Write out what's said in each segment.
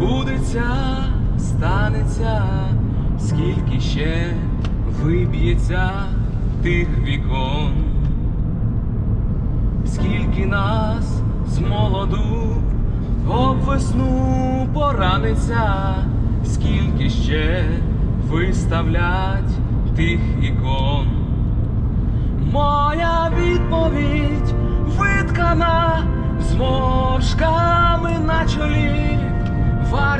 збудеться, станеться, скільки ще виб'ється тих вікон, скільки нас з молоду об весну пораниться, скільки ще виставлять тих ікон. Моя відповідь виткана зморшками на чолі,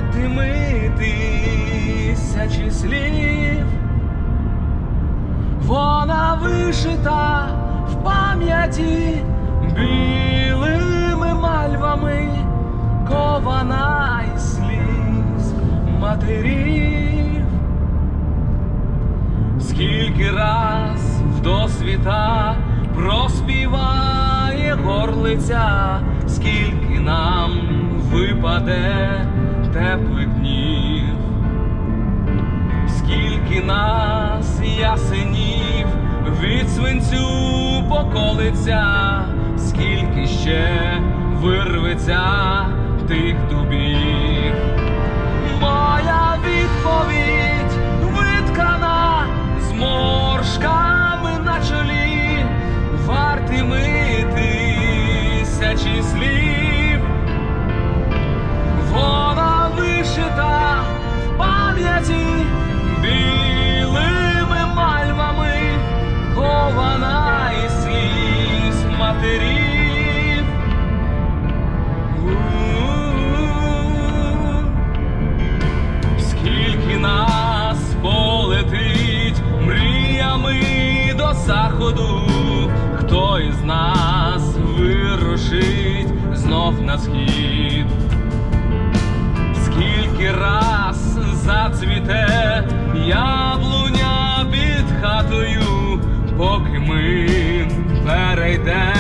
вартими тисячі слів. Вона вишита в пам'яті білими мальвами, кована із сліз матерів. Скільки раз в досвіта проспіває горлиця, скільки нам випаде теплих днів, скільки нас ясенів від свинцю поколиться, скільки ще вирветься тих дубів. Моя відповідь виткана зморшками на чолі, вартими тисячі слів. Матерів. Скільки нас полетить мріями до заходу, хто із нас вирушить знов на схід, скільки раз зацвіте яблуня під хатою, поки ми перейдемо